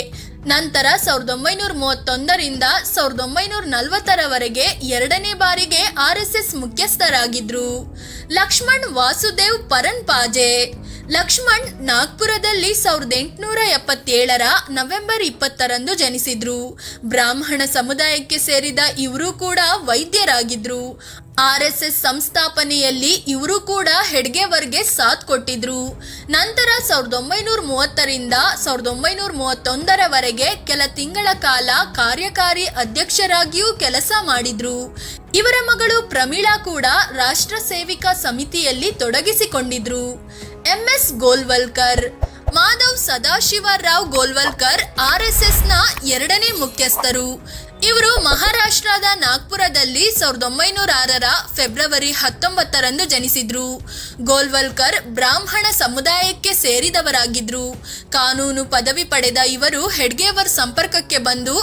ನಂತರ ಸಾವಿರದ ಒಂಬೈನೂರ ಮೂವತ್ತೊಂದರಿಂದ ಸಾವಿರದ ಒಂಬೈನೂರ ನಲವತ್ತರವರೆಗೆ ಎರಡನೇ ಬಾರಿಗೆ ಆರ್ ಎಸ್ ಎಸ್ ಮುಖ್ಯಸ್ಥರಾಗಿದ್ರು. ಲಕ್ಷ್ಮಣ್ ವಾಸುದೇವ್ ಪರನ್ ಪಾಜೆ ಲಕ್ಷ್ಮಣ್ ನಾಗ್ಪುರದಲ್ಲಿ ಸಾವಿರದ ಎಂಟುನೂರ ಎಪ್ಪತ್ತೇಳರ ನವೆಂಬರ್ ಇಪ್ಪತ್ತರಂದು ಜನಿಸಿದ್ರು. ಬ್ರಾಹ್ಮಣ ಸಮುದಾಯಕ್ಕೆ ಸೇರಿದ ಇವರು ಕೂಡ ವೈದ್ಯರಾಗಿದ್ರು. ಆರ್ ಎಸ್ ಎಸ್ ಸಂಸ್ಥಾಪನೆಯಲ್ಲಿ ಇವರು ಕೂಡ ಹೆಡ್ಗೆವರ್ಗೆ ಸಾಥ್ ಕೊಟ್ಟಿದ್ರು. ನಂತರ ಸಾವಿರದ ಒಂಬೈನೂರ ಮೂವತ್ತರಿಂದ ಸಾವಿರದ ಒಂಬೈನೂರ ಮೂವತ್ತೊಂದರವರೆಗೆ ಕೆಲ ತಿಂಗಳ ಕಾಲ ಕಾರ್ಯಕಾರಿ ಅಧ್ಯಕ್ಷರಾಗಿಯೂ ಕೆಲಸ ಮಾಡಿದ್ರು. ಇವರ ಮಗಳು ಪ್ರಮೀಳಾ ಕೂಡ ರಾಷ್ಟ್ರ ಸೇವಿಕಾ ಸಮಿತಿಯಲ್ಲಿ ತೊಡಗಿಸಿಕೊಂಡಿದ್ರು. M S Golwalkar. Madhav Sadashivrao Golwalkar R S ಎಸ್ನ ಎರಡನೇ ಮುಖ್ಯಸ್ಥರು. ಇವರು ಮಹಾರಾಷ್ಟ್ರದ ನಾಗ್ಪುರದಲ್ಲಿ ಸಾವಿರದ ಒಂಬೈನೂರ ಆರರ ಫೆಬ್ರವರಿ ಹತ್ತೊಂಬತ್ತರಂದು ಜನಿಸಿದ್ರು. ಗೋಲ್ವಲ್ಕರ್ ಬ್ರಾಹ್ಮಣ ಸಮುದಾಯಕ್ಕೆ ಸೇರಿದವರಾಗಿದ್ರು. ಕಾನೂನು ಪದವಿ ಪಡೆದ ಇವರು ಹೆಡ್ಗೇವರ್ ಸಂಪರ್ಕಕ್ಕೆ ಬಂದು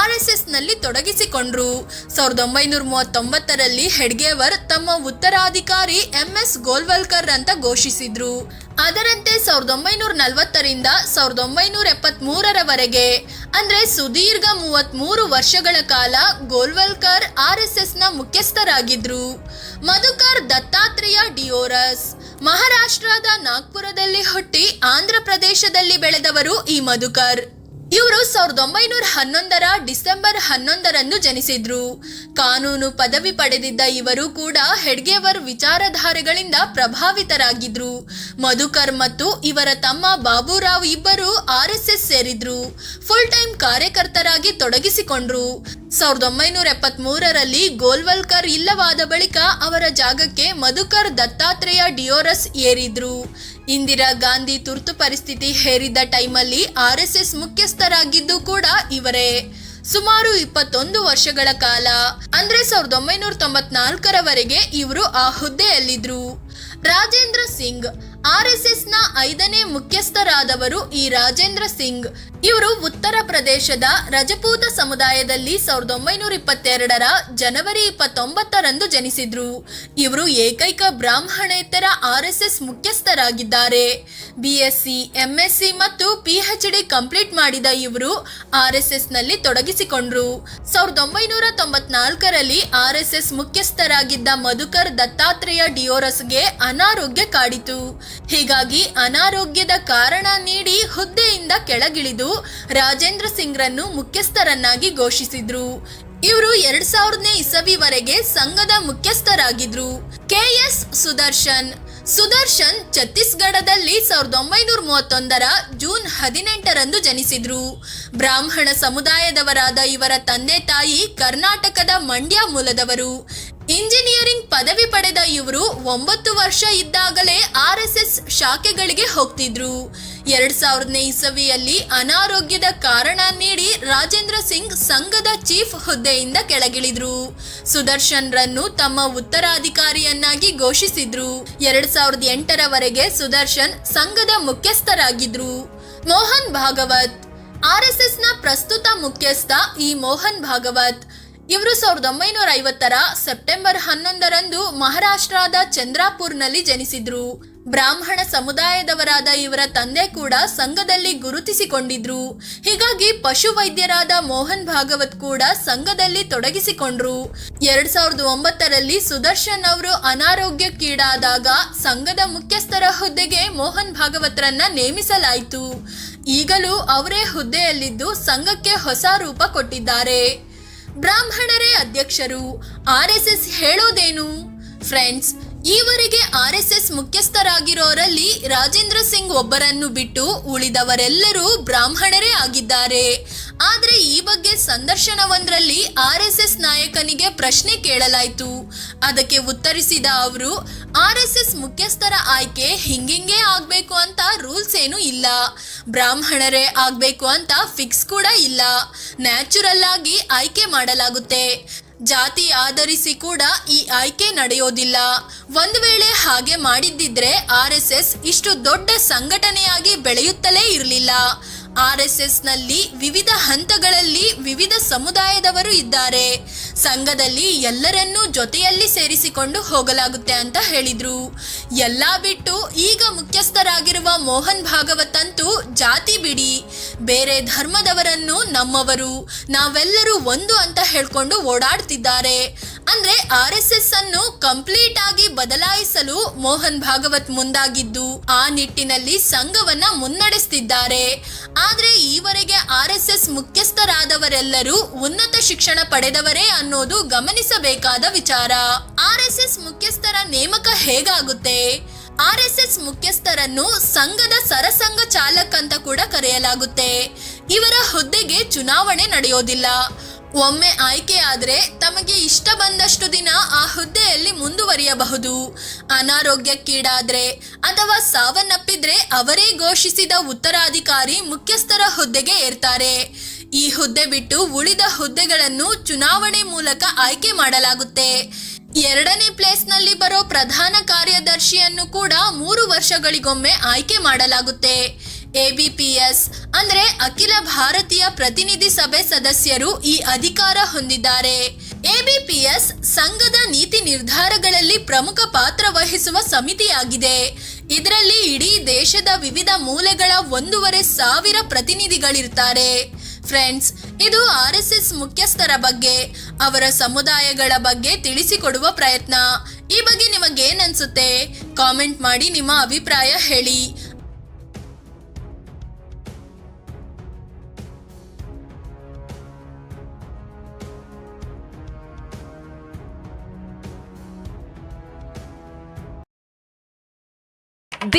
ಆರ್ ಎಸ್ ಎಸ್ನಲ್ಲಿ ತೊಡಗಿಸಿಕೊಂಡ್ರು. ಸಾವಿರದ ಒಂಬೈನೂರ ಮೂವತ್ತೊಂಬತ್ತರಲ್ಲಿ ಹೆಡ್ಗೇವರ್ ತಮ್ಮ ಉತ್ತರಾಧಿಕಾರಿ ಎಂ ಎಸ್ ಗೋಲ್ವಲ್ಕರ್ ಅಂತ ಘೋಷಿಸಿದ್ರು. ಅದರಂತೆ ಸಾವಿರದ ಒಂಬೈನೂರ ನಲವತ್ತರಿಂದ ಸಾವಿರದ ಒಂಬೈನೂರ ಎಪ್ಪತ್ತ್ ಮೂರರವರೆಗೆ ಅಂದ್ರೆ ಸುದೀರ್ಘ ಮೂವತ್ತ್ ಮೂರು ವರ್ಷಗಳ ಕಾಲ ಗೋಲ್ವಲ್ಕರ್ ಆರ್ ಎಸ್ ಎಸ್ನ ಮುಖ್ಯಸ್ಥರಾಗಿದ್ದರು ಮಧುಕರ್ ದತ್ತಾತ್ರೇಯ ಡಿಯೋರಸ್, ಮಹಾರಾಷ್ಟ್ರದ ನಾಗ್ಪುರದಲ್ಲಿ ಹುಟ್ಟಿ ಆಂಧ್ರ ಪ್ರದೇಶದಲ್ಲಿ ಬೆಳೆದವರು ಈ ಮಧುಕರ್. ಇವರು ಸಾವಿರದ ಒಂಬೈನೂರ ಹನ್ನೊಂದರ ಡಿಸೆಂಬರ್ ಹನ್ನೊಂದರಂದು ಜನಿಸಿದ್ರು. ಕಾನೂನು ಪದವಿ ಪಡೆದಿದ್ದ ಇವರು ಕೂಡ ಹೆಡ್ಗೆವರ್ ವಿಚಾರಧಾರೆಗಳಿಂದ ಪ್ರಭಾವಿತರಾಗಿದ್ರು. ಮಧುಕರ್ ಮತ್ತು ಇವರ ತಮ್ಮ ಬಾಬುರಾವ್ ಇಬ್ಬರು ಆರ್ ಎಸ್ ಎಸ್ ಸೇರಿದ್ರು. ಫುಲ್ ಟೈಮ್ ಕಾರ್ಯಕರ್ತರಾಗಿ ತೊಡಗಿಸಿಕೊಂಡ್ರು. ಸಾವಿರದ ಒಂಬೈನೂರ ಎಪ್ಪತ್ತ್ ಮೂರರಲ್ಲಿ ಗೋಲ್ವಲ್ಕರ್ ಇಲ್ಲವಾದ ಬಳಿಕ ಅವರ ಜಾಗಕ್ಕೆ ಮಧುಕರ್ ದತ್ತಾತ್ರೇಯ ಡಿಯೋರಸ್ ಏರಿದ್ರು. ಇಂದಿರಾ ಗಾಂಧಿ ತುರ್ತು ಪರಿಸ್ಥಿತಿ ಹೇರಿದ್ದ ಟೈಮಲ್ಲಿ ಆರ್ ಎಸ್ ಎಸ್ ಮುಖ್ಯಸ್ಥರಾಗಿದ್ದು ಕೂಡ ಇವರೇ. ಸುಮಾರು ಇಪ್ಪತ್ತೊಂದು ವರ್ಷಗಳ ಕಾಲ, ಅಂದ್ರೆ ಸಾವಿರದ ಒಂಬೈನೂರ ತೊಂಬತ್ನಾಲ್ಕರವರೆಗೆ ಇವರು ಆ ಹುದ್ದೆಯಲ್ಲಿದ್ರು. ರಾಜೇಂದ್ರ ಸಿಂಗ್ ಆರ್ ಎಸ್ ಎಸ್ನ ಐದನೇ ಮುಖ್ಯಸ್ಥರಾದವರು ಈ ರಾಜೇಂದ್ರ ಸಿಂಗ್. ಇವರು ಉತ್ತರ ಪ್ರದೇಶದ ರಜಪೂತ ಸಮುದಾಯದಲ್ಲಿ ಸಾವಿರದ ಒಂಬೈನೂರ ಇಪ್ಪತ್ತೆರಡರ ಜನವರಿ ಇಪ್ಪತ್ತೊಂಬತ್ತರಂದು ಜನಿಸಿದ್ರು. ಇವರು ಏಕೈಕ ಬ್ರಾಹ್ಮಣೇತರ ಆರ್ ಎಸ್ ಎಸ್ ಮುಖ್ಯಸ್ಥರಾಗಿದ್ದಾರೆ. ಬಿಎಸ್ಸಿ ಎಂಎಸ್ಸಿ ಮತ್ತು ಪಿಎಚ್ ಡಿ ಕಂಪ್ಲೀಟ್ ಮಾಡಿದ ಇವರು ಆರ್ ಎಸ್ ಎಸ್ನಲ್ಲಿ ತೊಡಗಿಸಿಕೊಂಡ್ರು. ಸಾವಿರದ ಒಂಬೈನೂರ ತೊಂಬತ್ನಾಲ್ಕರಲ್ಲಿ ಆರ್ ಎಸ್ ಎಸ್ ಮುಖ್ಯಸ್ಥರಾಗಿದ್ದ ಮಧುಕರ್ ದತ್ತಾತ್ರೇಯ ಡಿಯೋರಸ್ಗೆ ಅನಾರೋಗ್ಯ ಕಾಡಿತು. ಹೀಗಾಗಿ ಅನಾರೋಗ್ಯದ ಕಾರಣ ನೀಡಿ ಹುದ್ದೆಯಿಂದ ಕೆಳಗಿಳಿದು ರಾಜೇಂದ್ರ ಸಿಂಗ್ರನ್ನು ಮುಖ್ಯಸ್ಥರನ್ನಾಗಿ ಘೋಷಿಸಿದ್ರು. ಇವರು ಎರಡ್ ಸಾವಿರದನೇ ಇಸವಿವರೆಗೆ ಸಂಘದ ಮುಖ್ಯಸ್ಥರಾಗಿದ್ರು. ಕೆಎಸ್ ಸುದರ್ಶನ್. ಸುದರ್ಶನ್ ಛತ್ತೀಸ್ಗಢದಲ್ಲಿ ಸಾವಿರದ ಒಂಬೈನೂರ ಮೂವತ್ತೊಂದರ ಜೂನ್ ಹದಿನೆಂಟರಂದು ಜನಿಸಿದ್ರು. ಬ್ರಾಹ್ಮಣ ಸಮುದಾಯದವರಾದ ಇವರ ತಂದೆ ತಾಯಿ ಕರ್ನಾಟಕದ ಮಂಡ್ಯ ಮೂಲದವರು. ಇಂಜಿನಿಯರಿಂಗ್ ಪದವಿ ಪಡೆದ ಇವರು ಒಂಬತ್ತು ವರ್ಷ ಇದ್ದಾಗಲೇ ಆರ್ ಎಸ್ ಎಸ್ ಶಾಖೆಗಳಿಗೆ ಹೋಗ್ತಿದ್ರು. ಎರಡ್ ಸಾವಿರದನೇ ಇಸವಿಯಲ್ಲಿ ಅನಾರೋಗ್ಯದ ಕಾರಣ ನೀಡಿ ರಾಜೇಂದ್ರ ಸಿಂಗ್ ಸಂಘದ ಚೀಫ್ ಹುದ್ದೆಯಿಂದ ಕೆಳಗಿಳಿದ್ರು. ಸುದರ್ಶನ್ ರನ್ನು ತಮ್ಮ ಉತ್ತರಾಧಿಕಾರಿಯನ್ನಾಗಿ ಘೋಷಿಸಿದ್ರು. ಎರಡ್ ಸಾವಿರದ ಎಂಟರವರೆಗೆ ಸುದರ್ಶನ್ ಸಂಘದ ಮುಖ್ಯಸ್ಥರಾಗಿದ್ರು. ಮೋಹನ್ ಭಾಗವತ್. ಆರ್ ಎಸ್ ಎಸ್ನ ಪ್ರಸ್ತುತ ಮುಖ್ಯಸ್ಥ ಈ ಮೋಹನ್ ಭಾಗವತ್. ಇವರು ಸಾವಿರದ ಒಂಬೈನೂರ ಐವತ್ತರ ಸೆಪ್ಟೆಂಬರ್ ಹನ್ನೊಂದರಂದು ಮಹಾರಾಷ್ಟ್ರದ ಚಂದ್ರಾಪುರ್ನಲ್ಲಿ ಜನಿಸಿದ್ರು. ಬ್ರಾಹ್ಮಣ ಸಮುದಾಯದವರಾದ ಇವರ ತಂದೆ ಕೂಡ ಸಂಘದಲ್ಲಿ ಗುರುತಿಸಿಕೊಂಡಿದ್ರು. ಹೀಗಾಗಿ ಪಶು ವೈದ್ಯರಾದ ಮೋಹನ್ ಭಾಗವತ್ ಕೂಡ ಸಂಘದಲ್ಲಿ ತೊಡಗಿಸಿಕೊಂಡ್ರು. ಎರಡ್ ಸಾವಿರದ ಒಂಬತ್ತರಲ್ಲಿ ಸುದರ್ಶನ್ ಅವರು ಅನಾರೋಗ್ಯಕ್ಕೀಡಾದಾಗ ಸಂಘದ ಮುಖ್ಯಸ್ಥರ ಹುದ್ದೆಗೆ ಮೋಹನ್ ಭಾಗವತ್ರನ್ನ ನೇಮಿಸಲಾಯಿತು. ಈಗಲೂ ಅವರೇ ಹುದ್ದೆಯಲ್ಲಿದ್ದು ಸಂಘಕ್ಕೆ ಹೊಸ ರೂಪ ಕೊಟ್ಟಿದ್ದಾರೆ. ಬ್ರಾಹ್ಮಣರೇ ಅಧ್ಯಕ್ಷರು, ಆರ್ ಎಸ್ ಎಸ್ ಹೇಳೋದೇನು? ಫ್ರೆಂಡ್ಸ್, ಈವರೆಗೆ ಆರ್ ಎಸ್ ಎಸ್ ಮುಖ್ಯಸ್ಥರಾಗಿರೋರಲ್ಲಿ ರಾಜೇಂದ್ರ ಸಿಂಗ್ ಒಬ್ಬರನ್ನು ಬಿಟ್ಟು ಉಳಿದವರೆಲ್ಲರೂ ಬ್ರಾಹ್ಮಣರೇ ಆಗಿದ್ದಾರೆ. ಆದ್ರೆ ಈ ಬಗ್ಗೆ ಸಂದರ್ಶನವೊಂದರಲ್ಲಿ ಆರ್ ಎಸ್ ನಾಯಕನಿಗೆ ಪ್ರಶ್ನೆ ಕೇಳಲಾಯಿತು. ಅದಕ್ಕೆ ಉತ್ತರಿಸಿದ ಅವರು, ಆರ್ ಎಸ್ ಎಸ್ ಮುಖ್ಯಸ್ಥರ ಆಯ್ಕೆ ಹಿಂಗಿಂಗೇ ಆಗ್ಬೇಕು ಅಂತ ರೂಲ್ಸ್ ಏನೂ ಇಲ್ಲ. ಬ್ರಾಹ್ಮಣರೇ ಆಗ್ಬೇಕು ಅಂತ ಫಿಕ್ಸ್ ಕೂಡ ಇಲ್ಲ. ನ್ಯಾಚುರಲ್ ಆಗಿ ಆಯ್ಕೆ ಮಾಡಲಾಗುತ್ತೆ. ಜಾತಿ ಆಧರಿಸಿ ಕೂಡ ಈ ಆಯ್ಕೆ ನಡೆಯೋದಿಲ್ಲ. ಒಂದು ವೇಳೆ ಹಾಗೆ ಮಾಡಿದ್ದಿದ್ರೆ ಆರ್ ಎಸ್ ಎಸ್ ಇಷ್ಟು ದೊಡ್ಡ ಸಂಘಟನೆಯಾಗಿ ಬೆಳೆಯುತ್ತಲೇ ಇರಲಿಲ್ಲ. ಆರ್ ಎಸ್ ಎಸ್ನಲ್ಲಿ ವಿವಿಧ ಹಂತಗಳಲ್ಲಿ ವಿವಿಧ ಸಮುದಾಯದವರು ಇದ್ದಾರೆ. ಸಂಘದಲ್ಲಿ ಎಲ್ಲರನ್ನೂ ಜೊತೆಯಲ್ಲಿ ಸೇರಿಸಿಕೊಂಡು ಹೋಗಲಾಗುತ್ತೆ ಅಂತ ಹೇಳಿದ್ರು. ಎಲ್ಲ ಬಿಟ್ಟು ಈಗ ಮುಖ್ಯಸ್ಥರಾಗಿರುವ ಮೋಹನ್ ಭಾಗವತಂತೂ ಜಾತಿ ಬಿಡಿ. ಬೇರೆ ಧರ್ಮದವರನ್ನು ನಮ್ಮವರು, ನಾವೆಲ್ಲರೂ ಒಂದು ಅಂತ ಹೇಳ್ಕೊಂಡು ಓಡಾಡ್ತಿದ್ದಾರೆ. ಅಂದ್ರೆ ಆರ್ ಎಸ್ ಎಸ್ ಅನ್ನು ಕಂಪ್ಲೀಟ್ ಆಗಿ ಬದಲಾಯಿಸಲು ಮೋಹನ್ ಭಾಗವತ್ ಮುಂದಾಗಿದ್ದು, ಆ ನಿಟ್ಟಿನಲ್ಲಿ ಸಂಘವನ್ನ ಮುನ್ನಡೆಸ್ತಿದ್ದಾರೆ. ಆದ್ರೆ ಈವರೆಗೆ ಆರ್ ಎಸ್ ಎಸ್ ಮುಖ್ಯಸ್ಥರಾದವರೆಲ್ಲರೂ ಉನ್ನತ ಶಿಕ್ಷಣ ಪಡೆದವರೇ ಅನ್ನೋದು ಗಮನಿಸಬೇಕಾದ ವಿಚಾರ. ಆರ್ ಎಸ್ ಎಸ್ ಮುಖ್ಯಸ್ಥರ ನೇಮಕ ಹೇಗಾಗುತ್ತೆ? ಆರ್ ಎಸ್ ಎಸ್ ಮುಖ್ಯಸ್ಥರನ್ನು ಸಂಘದ ಸರಸಂಘ ಚಾಲಕ್ ಅಂತ ಕೂಡ ಕರೆಯಲಾಗುತ್ತೆ. ಇವರ ಹುದ್ದೆಗೆ ಚುನಾವಣೆ ನಡೆಯೋದಿಲ್ಲ. ಒಮ್ಮೆ ಆಯ್ಕೆಯಾದರೆ ತಮಗೆ ಇಷ್ಟ ಬಂದಷ್ಟು ದಿನ ಆ ಹುದ್ದೆಯಲ್ಲಿ ಮುಂದುವರಿಯಬಹುದು. ಅನಾರೋಗ್ಯಕ್ಕೀಡಾದ್ರೆ ಅಥವಾ ಸಾವನ್ನಪ್ಪಿದ್ರೆ ಅವರೇ ಘೋಷಿಸಿದ ಉತ್ತರಾಧಿಕಾರಿ ಮುಖ್ಯಸ್ಥರ ಹುದ್ದೆಗೆ ಏರ್ತಾರೆ. ಈ ಹುದ್ದೆ ಬಿಟ್ಟು ಉಳಿದ ಹುದ್ದೆಗಳನ್ನು ಚುನಾವಣೆ ಮೂಲಕ ಆಯ್ಕೆ ಮಾಡಲಾಗುತ್ತೆ. ಎರಡನೇ ಪ್ಲೇಸ್ನಲ್ಲಿ ಬರೋ ಪ್ರಧಾನ ಕಾರ್ಯದರ್ಶಿಯನ್ನು ಕೂಡ ಮೂರು ವರ್ಷಗಳಿಗೊಮ್ಮೆ ಆಯ್ಕೆ ಮಾಡಲಾಗುತ್ತೆ. ಎಬಿಪಿಎಸ್ ಅಂದ್ರೆ ಅಖಿಲ ಭಾರತೀಯ ಪ್ರತಿನಿಧಿ ಸಭೆ ಸದಸ್ಯರು ಈ ಅಧಿಕಾರ ಹೊಂದಿದ್ದಾರೆ. ಎಬಿಪಿಎಸ್ ಸಂಘದ ನೀತಿ ನಿರ್ಧಾರಗಳಲ್ಲಿ ಪ್ರಮುಖ ಪಾತ್ರ ವಹಿಸುವ ಸಮಿತಿಯಾಗಿದೆ. ಇದರಲ್ಲಿ ಇಡೀ ದೇಶದ ವಿವಿಧ ಮೂಲೆಗಳ ಒಂದೂವರೆ ಸಾವಿರ ಪ್ರತಿನಿಧಿಗಳಿರ್ತಾರೆ. ಫ್ರೆಂಡ್ಸ್, ಇದು ಆರ್ ಎಸ್ ಎಸ್ ಮುಖ್ಯಸ್ಥರ ಬಗ್ಗೆ, ಅವರ ಸಮುದಾಯಗಳ ಬಗ್ಗೆ ತಿಳಿಸಿಕೊಡುವ ಪ್ರಯತ್ನ. ಈ ಬಗ್ಗೆ ನಿಮಗೇನನ್ಸುತ್ತೆ? ಕಾಮೆಂಟ್ ಮಾಡಿ ನಿಮ್ಮ ಅಭಿಪ್ರಾಯ ಹೇಳಿ. The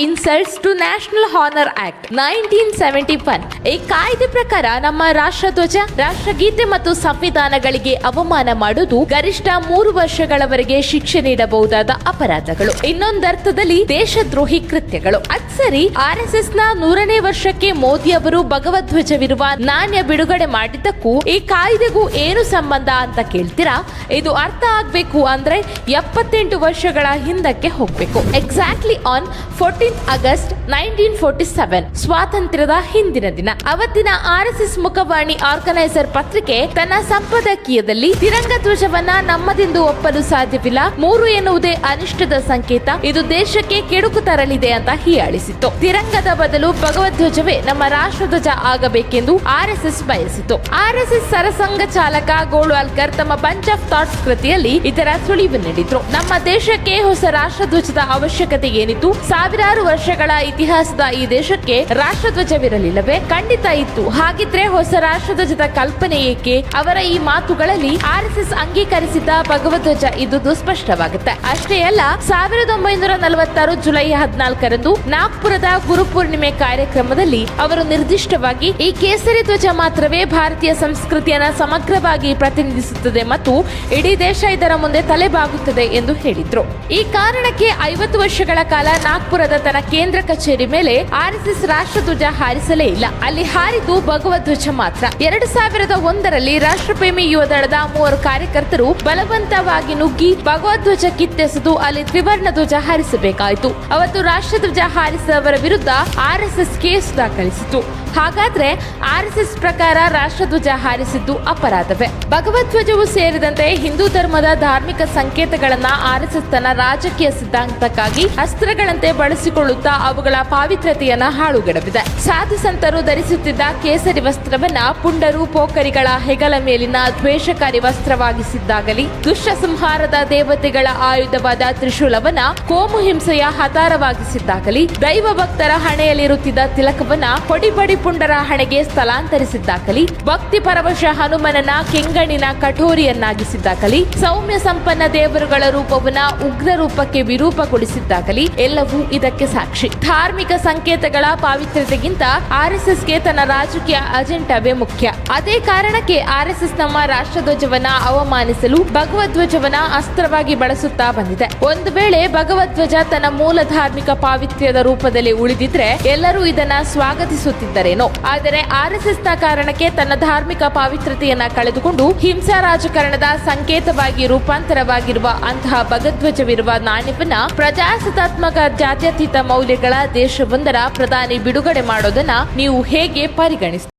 insults to national honour National nineteen seventy 1971 ಈ ಕಾಯ್ದೆ ಪ್ರಕಾರ ನಮ್ಮ ರಾಷ್ಟ್ರಧ್ವಜ ರಾಷ್ಟ್ರಗೀತೆ ಮತ್ತು ಸಂವಿಧಾನಗಳಿಗೆ ಅವಮಾನ ಮಾಡುವುದು ಗರಿಷ್ಠ ಮೂರು ವರ್ಷಗಳವರೆಗೆ ಶಿಕ್ಷೆ ನೀಡಬಹುದಾದ ಅಪರಾಧಗಳು. ಇನ್ನೊಂದರ್ಥದಲ್ಲಿ ದೇಶದ್ರೋಹಿ ಕೃತ್ಯಗಳು. ಅದ್ ಸರಿ, ಆರ್ ಎಸ್ ಎಸ್ನ ನೂರನೇ ವರ್ಷಕ್ಕೆ ಮೋದಿ ಅವರು ಭಗವಧ್ವಜವಿರುವ ನಾಣ್ಯ ಬಿಡುಗಡೆ ಮಾಡಿದ್ದಕ್ಕೂ ಈ ಕಾಯ್ದೆಗೂ ಏನು ಸಂಬಂಧ ಅಂತ ಕೇಳ್ತೀರಾ? ಇದು ಅರ್ಥ ಆಗ್ಬೇಕು ಅಂದ್ರೆ ಎಪ್ಪತ್ತೆಂಟು ವರ್ಷಗಳ ಹಿಂದಕ್ಕೆ ಹೋಗ್ಬೇಕು. Exactly on fourteen August nineteen forty seven ಸ್ವಾತಂತ್ರ್ಯದ ಹಿಂದಿನ ದಿನ. ಅವತ್ತಿನ ಆರ್ ಎಸ್ ಎಸ್ ಮುಖವಾಣಿ ಆರ್ಗನೈಸರ್ ಪತ್ರಿಕೆ ತನ್ನ ಸಂಪಾದಕೀಯದಲ್ಲಿ ತಿರಂಗ ಧ್ವಜವನ್ನ ನಮ್ಮದೆಂದು ಒಪ್ಪಲು ಸಾಧ್ಯವಿಲ್ಲ. ಮೂರು ಎನ್ನುವುದೇ ಅನಿಷ್ಟದ ಸಂಕೇತ. ಇದು ದೇಶಕ್ಕೆ ಕೆಡುಕು ತರಲಿದೆ ಅಂತ ಹೀಯಾಳಿಸಿತು ತಿಳಿಸಿತ್ತು ತಿರಂಗದ ಬದಲು ಭಗವಧ್ವಜವೇ ನಮ್ಮ ರಾಷ್ಟ್ರಧ್ವಜ ಆಗಬೇಕೆಂದು ಆರ್ಎಸ್ಎಸ್ ಬಯಸಿತು ಆರ್ಎಸ್ಎಸ್ ಸರಸಂಘ ಚಾಲಕ ಗೋಳ್ವಾಲ್ಕರ್ ತಮ್ಮ ಬಂಚ್ ಆಫ್ ಥಾಟ್ಸ್ ಕೃತಿಯಲ್ಲಿ ಇದರ ಸುಳಿವು ನೀಡಿದ್ರು. ನಮ್ಮ ದೇಶಕ್ಕೆ ಹೊಸ ರಾಷ್ಟ್ರಧ್ವಜದ ಅವಶ್ಯಕತೆ ಏನಿತ್ತು ಸಾವಿರಾರು ವರ್ಷಗಳ ಇತಿಹಾಸದ ಈ ದೇಶಕ್ಕೆ ರಾಷ್ಟ್ರಧ್ವಜವಿರಲಿಲ್ಲವೇ? ಖಂಡಿತ ಇತ್ತು. ಹಾಗಿದ್ರೆ ಹೊಸ ರಾಷ್ಟ್ರಧ್ವಜದ ಕಲ್ಪನೆ ಏಕೆ? ಅವರ ಈ ಮಾತುಗಳಲ್ಲಿ ಆರ್ಎಸ್ಎಸ್ ಅಂಗೀಕರಿಸಿದ್ದ ಭಗವಧ್ವಜ ಇದ್ದುದು ಸ್ಪಷ್ಟವಾಗುತ್ತೆ. ಅಷ್ಟೇ ಅಲ್ಲ, ಸಾವಿರದ ಒಂಬೈನೂರ ನಲವತ್ತಾರು ಜುಲೈ ಹದಿನಾಲ್ಕರಂದು ನಾಗ್ಪುರದ ಗುರುಪೂರ್ಣಿಮೆ ಕಾರ್ಯಕ್ರಮದಲ್ಲಿ ಅವರು ನಿರ್ದಿಷ್ಟವಾಗಿ ಈ ಕೇಸರಿ ಧ್ವಜ ಮಾತ್ರವೇ ಭಾರತೀಯ ಸಂಸ್ಕೃತಿಯನ್ನು ಸಮಗ್ರವಾಗಿ ಪ್ರತಿನಿಧಿಸುತ್ತದೆ ಮತ್ತು ಇಡೀ ದೇಶ ಇದರ ಮುಂದೆ ತಲೆಬಾಗುತ್ತದೆ ಎಂದು ಹೇಳಿದ್ರು. ಈ ಕಾರಣಕ್ಕೆ ಐವತ್ತು ವರ್ಷಗಳ ಕಾಲ ನಾಗ್ಪುರದ ತನ್ನ ಕೇಂದ್ರ ಕಚೇರಿ ಮೇಲೆ ಆರ್ಎಸ್ಎಸ್ ರಾಷ್ಟ್ರಧ್ವಜ ಹಾರಿಸಲೇ ಇಲ್ಲ. ಅಲ್ಲಿ ಹಾರಿದ್ದು ಧ್ವಜ ಮಾತ್ರ. ಎರಡು ಸಾವಿರದ ಒಂದರಲ್ಲಿ ರಾಷ್ಟ್ರಪ್ರೇಮಿ ಯುವ ದಳದ ಮೂವರು ಕಾರ್ಯಕರ್ತರು ಬಲವಂತವಾಗಿ ನುಗ್ಗಿ ಭಗವಧ್ವಜ ಕಿತ್ತೆಸೆದು ಅಲ್ಲಿ ತ್ರಿವರ್ಣ ಧ್ವಜ ಹಾರಿಸಬೇಕಾಯಿತು. ಅವತ್ತು ರಾಷ್ಟ್ರಧ್ವಜ ಹಾರಿಸಿದವರ ವಿರುದ್ಧ ಆರ್ಎಸ್ಎಸ್ ಕೇಸ್ ದಾಖಲಿಸಿತು ಹಾಗಾದ್ರೆ ಆರ್ಎಸ್ಎಸ್ ಪ್ರಕಾರ ರಾಷ್ಟ್ರಧ್ವಜ ಹಾರಿಸಿದ್ದು ಅಪರಾಧವೇ? ಭಗವಧ್ವಜವು ಸೇರಿದಂತೆ ಹಿಂದೂ ಧರ್ಮದ ಧಾರ್ಮಿಕ ಸಂಕೇತಗಳನ್ನ ಆರ್ಎಸ್ಎಸ್ ತನ್ನ ರಾಜಕೀಯ ಸಿದ್ಧಾಂತಕ್ಕಾಗಿ ಅಸ್ತ್ರಗಳಂತೆ ಬಳಸಿಕೊಳ್ಳುತ್ತಾ ಅವುಗಳ ಪಾವಿತ್ರ್ಯತೆಯನ್ನ ಹಾಳುಗೆಡವಿದೆ. ಸಾಧು ಸಂತರು ಧರಿಸುತ್ತಿದ್ದ ಕೇಸರಿ ವಸ್ತ್ರವನ್ನ ಪುಂಡರು ಪೋಖರಿಗಳ ಹೆಗಲ ಮೇಲಿನ ದ್ವೇಷಕಾರಿ ವಸ್ತ್ರವಾಗಿಸಿದ್ದಾಗಲಿ ದುಷ್ಟ ಸಂಹಾರದ ದೇವತೆಗಳ ಆಯುಧವಾದ ತ್ರಿಶೂಲವನ್ನ ಕೋಮು ಹಿಂಸೆಯ ಹತಾರವಾಗಿಸಿದ್ದಾಗಲಿ ದೈವ ಭಕ್ತರ ಹಣೆಯಲ್ಲಿರುತ್ತಿದ್ದ ತಿಲಕವನ್ನ ಹೊಡಿಬಡಿ ಪುಂಡರ ಹಣೆಗೆ ಸ್ಥಳಾಂತರಿಸಿದ್ದಾಗಲಿ ಭಕ್ತಿ ಪರವಶ ಹನುಮನನ ಕೆಂಗಣ್ಣಿನ ಕಠೋರಿಯನ್ನಾಗಿಸಿದ್ದಾಗಲಿ ಸೌಮ್ಯ ಸಂಪನ್ನ ದೇವರುಗಳ ರೂಪವನ್ನ ಉಗ್ರ ರೂಪಕ್ಕೆ ವಿರೂಪಗೊಳಿಸಿದ್ದಾಗಲಿ ಎಲ್ಲವೂ ಇದಕ್ಕೆ ಸಾಕ್ಷಿ. ಧಾರ್ಮಿಕ ಸಂಕೇತಗಳ ಪಾವಿತ್ರ್ಯತೆಗಿಂತ ಆರ್ಎಸ್ಎಸ್ಗೆ ತನ್ನ ರಾಜಕೀಯ ಅಜೆಂಡವೇ ಮುಖ್ಯ. ಅದೇ ಕಾರಣಕ್ಕೆ ಆರ್ಎಸ್ಎಸ್ ನಮ್ಮ ರಾಷ್ಟ್ರಧ್ವಜವನ್ನ ಅವಮಾನಿಸಲು ಭಗವಧ್ವಜವನ್ನ ಅಸ್ತ್ರವಾಗಿ ಬಳಸುತ್ತಾ ಬಂದಿದೆ. ಒಂದು ವೇಳೆ ಭಗವಧ್ವಜ ತನ್ನ ಮೂಲ ಧಾರ್ಮಿಕ ಪಾವಿತ್ರ್ಯದ ರೂಪದಲ್ಲಿ ಉಳಿದಿದ್ರೆ ಎಲ್ಲರೂ ಇದನ್ನ ಸ್ವಾಗತಿಸುತ್ತಿದ್ದರೇನೋ. ಆದರೆ ಆರ್ಎಸ್ಎಸ್ನ ಕಾರಣಕ್ಕೆ ತನ್ನ ಧಾರ್ಮಿಕ ಪಾವಿತ್ರ್ಯತೆಯನ್ನ ಕಳೆದುಕೊಂಡು ಹಿಂಸಾ ರಾಜಕಾರಣದ ಸಂಕೇತವಾಗಿ ರೂಪಾಂತರವಾಗಿರುವ ಅಂತಹ ಭಗಧ್ವಜವಿರುವ ನಾಣ್ಯವನ್ನ ಪ್ರಜಾಸತ್ತಾತ್ಮಕ ಜಾತ್ಯತೀತ ಮೌಲ್ಯಗಳ ದೇಶವೊಂದರ ಪ್ರಧಾನಿ ಬಿಡುಗಡೆ ಮಾಡೋದನ್ನ ನೀವು ಹೇಗೆ ಪರಿಗಣಿಸ್ತೀರಿ?